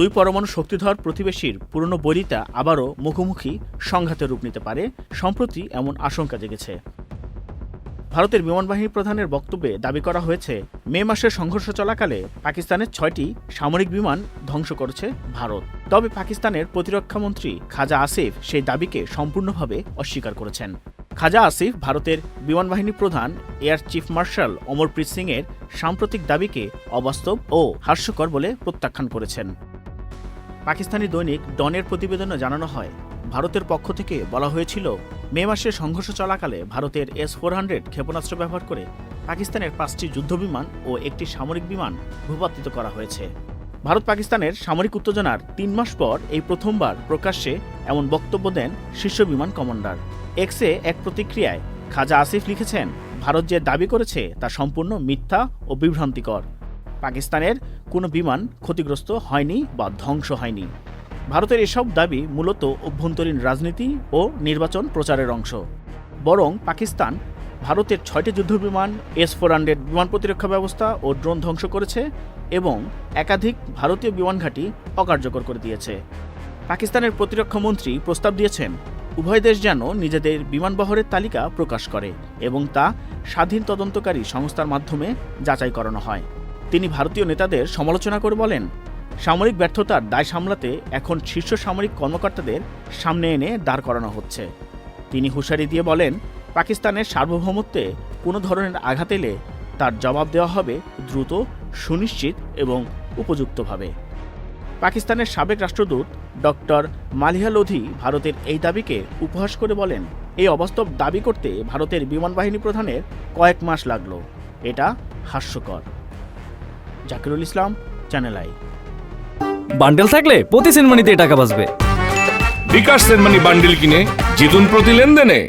দুই পরমাণু শক্তিধর প্রতিবেশীর পুরনো বলিতা আবারও মুখোমুখি সংঘাতের রূপ নিতে পারে, সম্প্রতি এমন আশঙ্কা জেগেছে। ভারতের বিমানবাহিনী প্রধানের বক্তব্যে দাবি করা হয়েছে, মে মাসের সংঘর্ষ চলাকালে পাকিস্তানের ছয়টি সামরিক বিমান ধ্বংস করেছে ভারত। তবে পাকিস্তানের প্রতিরক্ষামন্ত্রী খাজা আসিফ সেই দাবিকে সম্পূর্ণভাবে অস্বীকার করেছেন। খাজা আসিফ ভারতের বিমানবাহিনী প্রধান, air chief marshal Amarpreet Singh এর সাম্প্রতিক দাবিকে অবাস্তব ও হাস্যকর বলে প্রত্যাখ্যান করেছেন। পাকিস্তানি দৈনিক ডনের প্রতিবেদনে জানানো হয়, ভারতের পক্ষ থেকে বলা হয়েছিল, মে মাসে সংঘর্ষ চলাকালে ভারতের এস ফোর হান্ড্রেড ক্ষেপণাস্ত্র ব্যবহার করে পাকিস্তানের পাঁচটি যুদ্ধবিমান ও একটি সামরিক বিমান ভূপাতিত করা হয়েছে। ভারত পাকিস্তানের সামরিক উত্তেজনার তিন মাস পর এই প্রথমবার প্রকাশ্যে এমন বক্তব্য দেন শীর্ষ বিমান কমান্ডার। এক্সে এক প্রতিক্রিয়ায় খাজা আসিফ লিখেছেন, ভারত যে দাবি করেছে তা সম্পূর্ণ মিথ্যা ও বিভ্রান্তিকর। পাকিস্তানের কোনো বিমান ক্ষতিগ্রস্ত হয়নি বা ধ্বংস হয়নি। ভারতের এসব দাবি মূলত অভ্যন্তরীণ রাজনীতি ও নির্বাচন প্রচারের অংশ। বরং পাকিস্তান ভারতের ছয়টি যুদ্ধবিমান এস ফোর হান্ড্রেড বিমান প্রতিরক্ষা ব্যবস্থা ও ড্রোন ধ্বংস করেছে এবং একাধিক ভারতীয় বিমান ঘাঁটি অকার্যকর করে দিয়েছে। পাকিস্তানের প্রতিরক্ষা মন্ত্রী প্রস্তাব দিয়েছেন, উভয় দেশ যেন নিজেদের বিমানবহরের তালিকা প্রকাশ করে এবং তা স্বাধীন তদন্তকারী সংস্থার মাধ্যমে যাচাই করানো হয়। তিনি ভারতীয় নেতাদের সমালোচনা করে বলেন, সামরিক ব্যর্থতার দায় সামলাতে এখন শীর্ষ সামরিক কর্মকর্তাদের সামনে এনে দাঁড় করানো হচ্ছে। তিনি হুঁশিয়ারি দিয়ে বলেন, পাকিস্তানের সার্বভৌমত্বে কোনো ধরনের আঘাত এলে তার জবাব দেওয়া হবে দ্রুত, সুনিশ্চিত এবং উপযুক্তভাবে। পাকিস্তানের সাবেক রাষ্ট্রদূত ডক্টর মালিহা লোধি ভারতের এই দাবিকে উপহাস করে বলেন, এই অবাস্তব দাবি করতে ভারতের বিমান বাহিনী প্রধানের কয়েক মাস লাগল। এটা হাস্যকর। Zakirul Islam channel I bundle থাকলে প্রতি সেনমানিতে টাকা বাঁচবে। বিকাশ সেনমানি বান্ডেল কিনে জিতুন প্রতি লেনদেনে।